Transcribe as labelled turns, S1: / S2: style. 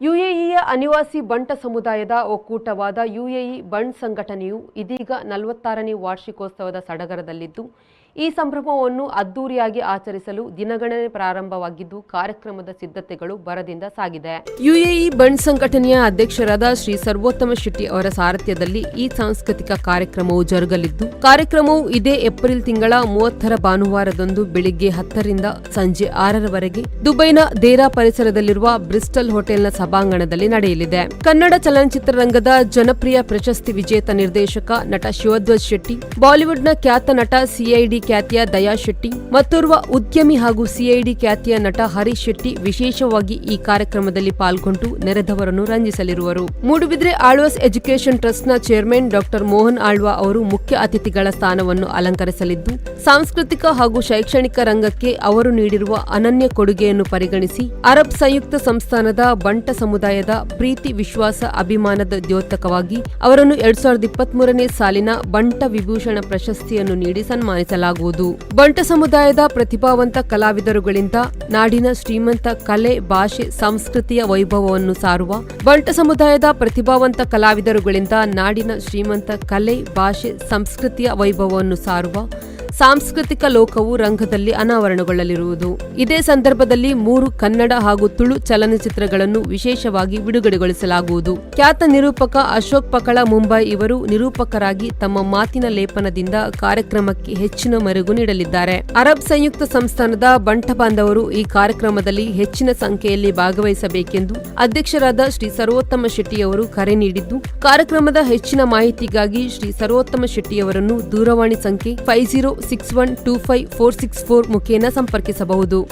S1: ಯುಎಇಯ ಅನಿವಾಸಿ ಬಂಟ ಸಮುದಾಯದ ಒಕ್ಕೂಟವಾದ ಯುಎಇ ಬಂಡ್ ಸಂಘಟನೆಯು ಇದೀಗ ನಲವತ್ತಾರನೇ ವಾರ್ಷಿಕೋತ್ಸವದ ಸಡಗರದಲ್ಲಿದ್ದು, ಈ ಸಂಭ್ರಮವನ್ನು ಅದ್ದೂರಿಯಾಗಿ ಆಚರಿಸಲು ದಿನಗಣನೆ ಪ್ರಾರಂಭವಾಗಿದ್ದು, ಕಾರ್ಯಕ್ರಮದ ಸಿದ್ಧತೆಗಳು ಭರದಿಂದ ಸಾಗಿದೆ. ಯುಎಇ ಬಂಡ್ ಸಂಘಟನೆಯ ಅಧ್ಯಕ್ಷರಾದ ಶ್ರೀ ಸರ್ವೋತ್ತಮ ಶೆಟ್ಟಿ ಅವರ ಸಾರಥ್ಯದಲ್ಲಿ ಈ ಸಾಂಸ್ಕೃತಿಕ ಕಾರ್ಯಕ್ರಮವು ಜರುಗಲಿದ್ದು, ಕಾರ್ಯಕ್ರಮವು ಇದೇ ಏಪ್ರಿಲ್ ತಿಂಗಳ ಮೂವತ್ತರ ಭಾನುವಾರದಂದು ಬೆಳಿಗ್ಗೆ ಹತ್ತರಿಂದ ಸಂಜೆ ಆರರವರೆಗೆ ದುಬೈನ ದೇರಾ ಪರಿಸರದಲ್ಲಿರುವ ಬ್ರಿಸ್ಟಲ್ ಹೋಟೆಲ್ನ ಸಭಾಂಗಣದಲ್ಲಿ ನಡೆಯಲಿದೆ. ಕನ್ನಡ ಚಲನಚಿತ್ರರಂಗದ ಜನಪ್ರಿಯ ಪ್ರಶಸ್ತಿ ವಿಜೇತ ನಿರ್ದೇಶಕ ನಟ ಶಿವಧ್ವಜ್ ಶೆಟ್ಟಿ, ಬಾಲಿವುಡ್ನ ಖ್ಯಾತ ನಟ ಸಿಐಡಿ ಖ್ಯಾತಿಯ ದಯಾ ಶೆಟ್ಟಿ, ಮತ್ತೋರ್ವ ಉದ್ಯಮಿ ಹಾಗೂ ಸಿಐಡಿ ಖ್ಯಾತಿಯ ನಟ ಹರೀಶ್ ಶೆಟ್ಟಿ ವಿಶೇಷವಾಗಿ ಈ ಕಾರ್ಯಕ್ರಮದಲ್ಲಿ ಪಾಲ್ಗೊಂಡು ನೆರೆದವರನ್ನು ರಂಜಿಸಲಿರುವರು. ಮೂಡುಬಿದ್ರೆ ಆಳ್ವಾಸ್ ಎಜುಕೇಷನ್ ಟ್ರಸ್ಟ್ನ ಚೇರ್ಮನ್ ಡಾಕ್ಟರ್ ಮೋಹನ್ ಆಳ್ವಾ ಅವರು ಮುಖ್ಯ ಅತಿಥಿಗಳ ಸ್ಥಾನವನ್ನು ಅಲಂಕರಿಸಲಿದ್ದು, ಸಾಂಸ್ಕೃತಿಕ ಹಾಗೂ ಶೈಕ್ಷಣಿಕ ರಂಗಕ್ಕೆ ಅವರು ನೀಡಿರುವ ಅನನ್ಯ ಕೊಡುಗೆಯನ್ನು ಪರಿಗಣಿಸಿ, ಅರಬ್ ಸಂಯುಕ್ತ ಸಂಸ್ಥಾನದ ಬಂಟ ಸಮುದಾಯದ ಪ್ರೀತಿ, ವಿಶ್ವಾಸ, ಅಭಿಮಾನದ ದ್ಯೋತಕವಾಗಿ ಅವರನ್ನು ಎರಡ್ ಸಾವಿರದ ಇಪ್ಪತ್ಮೂರನೇ ಸಾಲಿನ ಬಂಟ ವಿಭೂಷಣ ಪ್ರಶಸ್ತಿಯನ್ನು ನೀಡಿ ಸನ್ಮಾನಿಸಲಾಗುವುದು. ಬಂಟ ಸಮುದಾಯದ ಪ್ರತಿಭಾವಂತ ಕಲಾವಿದರುಗಳಿಂದ ನಾಡಿನ ಶ್ರೀಮಂತ ಕಲೆ, ಭಾಷೆ, ಸಂಸ್ಕೃತಿಯ ವೈಭವವನ್ನು ಸಾರುವ ಬಂಟ ಸಮುದಾಯದ ಪ್ರತಿಭಾವಂತ ಕಲಾವಿದರುಗಳಿಂದ ನಾಡಿನ ಶ್ರೀಮಂತ ಕಲೆ, ಭಾಷೆ, ಸಂಸ್ಕೃತಿಯ ವೈಭವವನ್ನು ಸಾರುವ ಸಾಂಸ್ಕೃತಿಕ ಲೋಕವು ರಂಗದಲ್ಲಿ ಅನಾವರಣಗೊಳ್ಳಲಿರುವುದು. ಇದೇ ಸಂದರ್ಭದಲ್ಲಿ ಮೂರು ಕನ್ನಡ ಹಾಗೂ ತುಳು ಚಲನಚಿತ್ರಗಳನ್ನು ವಿಶೇಷವಾಗಿ ಬಿಡುಗಡೆಗೊಳಿಸಲಾಗುವುದು. ಖ್ಯಾತ ನಿರೂಪಕ ಅಶೋಕ್ ಪಕಳ ಮುಂಬೈ ಇವರು ನಿರೂಪಕರಾಗಿ ತಮ್ಮ ಮಾತಿನ ಲೇಪನದಿಂದ ಕಾರ್ಯಕ್ರಮಕ್ಕೆ ಹೆಚ್ಚಿನ ಮೆರುಗು ನೀಡಲಿದ್ದಾರೆ. ಅರಬ್ ಸಂಯುಕ್ತ ಸಂಸ್ಥಾನದ ಬಂಟಬಾಂಧವರು ಈ ಕಾರ್ಯಕ್ರಮದಲ್ಲಿ ಹೆಚ್ಚಿನ ಸಂಖ್ಯೆಯಲ್ಲಿ ಭಾಗವಹಿಸಬೇಕೆಂದು ಅಧ್ಯಕ್ಷರಾದ ಶ್ರೀ ಸರ್ವೋತ್ತಮ ಶೆಟ್ಟಿಯವರು ಕರೆ ನೀಡಿದ್ದು, ಕಾರ್ಯಕ್ರಮದ ಹೆಚ್ಚಿನ ಮಾಹಿತಿಗಾಗಿ ಶ್ರೀ ಸರ್ವೋತ್ತಮ ಶೆಟ್ಟಿಯವರನ್ನು ದೂರವಾಣಿ ಸಂಖ್ಯೆ five zero six one two five four six four ಮುಖೇನ ಸಂಪರ್ಕಿಸಬಹುದು.